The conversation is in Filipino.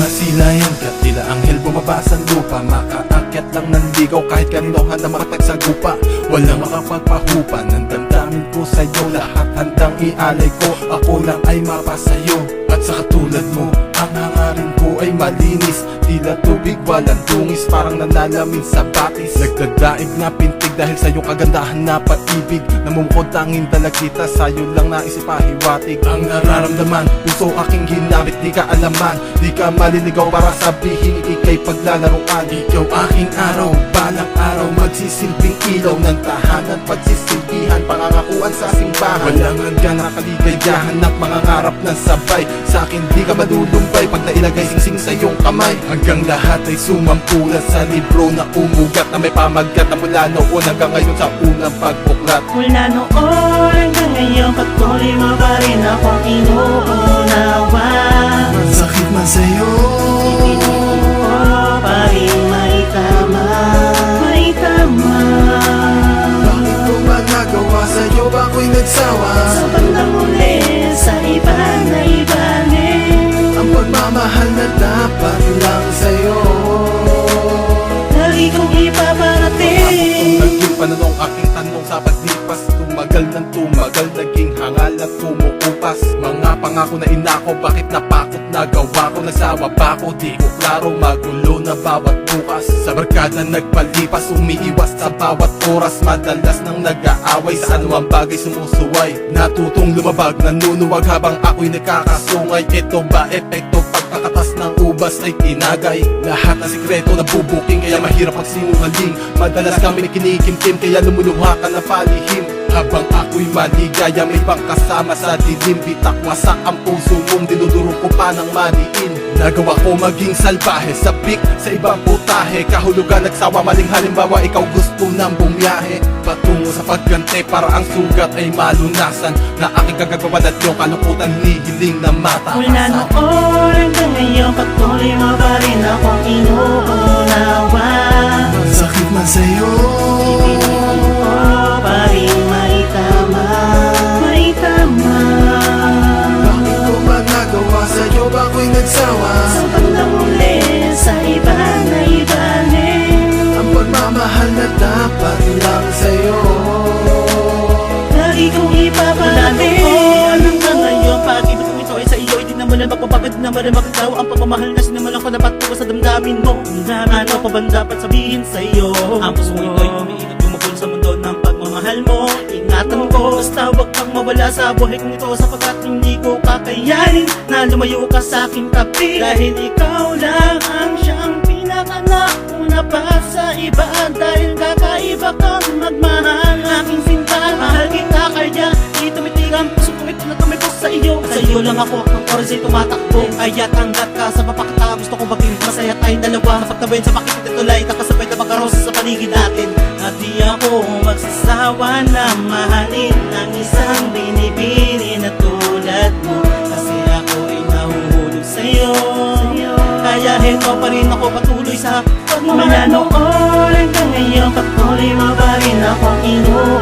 Masilayan ka, tila anghel bumaba sa lupa Makaakyat lang ng ligaw. Kahit kanino handa makapagsagupa Walang makapagpahupa ng damdamin ko sa'yo. Lahat handang ialay ko, ako lang ay mapasayo At sa katulad mo, ang hangarin ko ay malinis. Tila tubig walang tungis, parang nanalamin sa batis. Nagdadaig na pintig dahil sa iyong kagandahan na pag-ibig. Namumukod tanging dalagita, sa'yo lang naisip pahiwatig Ang nararamdaman, puso aking ginamit, di ka alaman. Di ka maliligaw para sabihin ikay paglalaroan Ikaw aking araw, balang araw Magsisilbing ilaw ng tahanan Pagsisilbihan, pangangakuan sa simbahan. Walang hanggan na kaligayahan at mangangarap ng sabay. Sa akin di ka malulumbay pag nailagay singsing sa iyong kamay Hanggang lahat ay sumampulat sa libro na umugat Na may pamagat na mula noon hanggang ngayon sa unang pagbuklat. Mula noon pananong aking tanong sa paglipas Tumagal ng tumagal, naging hangal at tumuupas. Mga pangako na inako, bakit na gawa ko Nagsawa ba ko, di ko klaro, magulo na bawat bukas. Sa barkada nagpalipas, umiiwas sa bawat oras. Madalas nang nag-aaway, sa anumang bagay sumusuway. Natutong lumabag, nanunuwag habang ako'y nakakasungay Ito ba epekto? Pagkakatas ng ubas ay tinagay. Lahat ng sikreto nabubuking kaya mahirap magsinungaling. Madalas kami kinikimkim kaya lumuluha ka na palihim. Habang ako'y maligaya may pangkasama sa dilim. Bitakwasak ang puso mong dinuduro ko pa ng maniin. Nagawa ko maging salbahe sa pik sa ibang putahe. Kahulugan nagsawa maling halimbawa ikaw gusto nang bumiyahe. Patungo sa pagganti para ang sugat ay malunasan. Na aking kagagawan at yung kalungkutan hihiling na mata Mula noon hanggang ngayon Patuloy mo pa rin akong inuunawa. Masakit man sa'yo na magkakawa Ang pagmamahal na sinimulan ko na patuwa sa damdamin mo. Ano pa bang dapat sabihin sa iyo Ang puso ko ito'y umiikot Gumugol sa mundo ng pagmamahal mo. Ingatan ko Basta wag kang mawala sa buhay kong ito. Sapagkat hindi ko kakayanin Na lumayo ka sa aking tabi Dahil ikaw lang ang siyang pinakanauna pa sa iba. Dahil kakaiba kang magmahal tumibos sa iyo Sa iyo lang ako Ang oras ay tumatakbo. Kaya tanggap ka sa mapakita. Gusto kong maging masaya tayong dalawa. Napagtabayin sa pakit ito tulay. Nakasabay na magkarosa sa paligid natin. At di ako magsasawa na mahalin Ang isang binibini na tulad mo. Kasi ako ay nahuhulog sa'yo. Kaya heto pa rin ako patuloy sa pagmamahal mo hanggang ngayon Patuloy mo pa rin akong inuunawa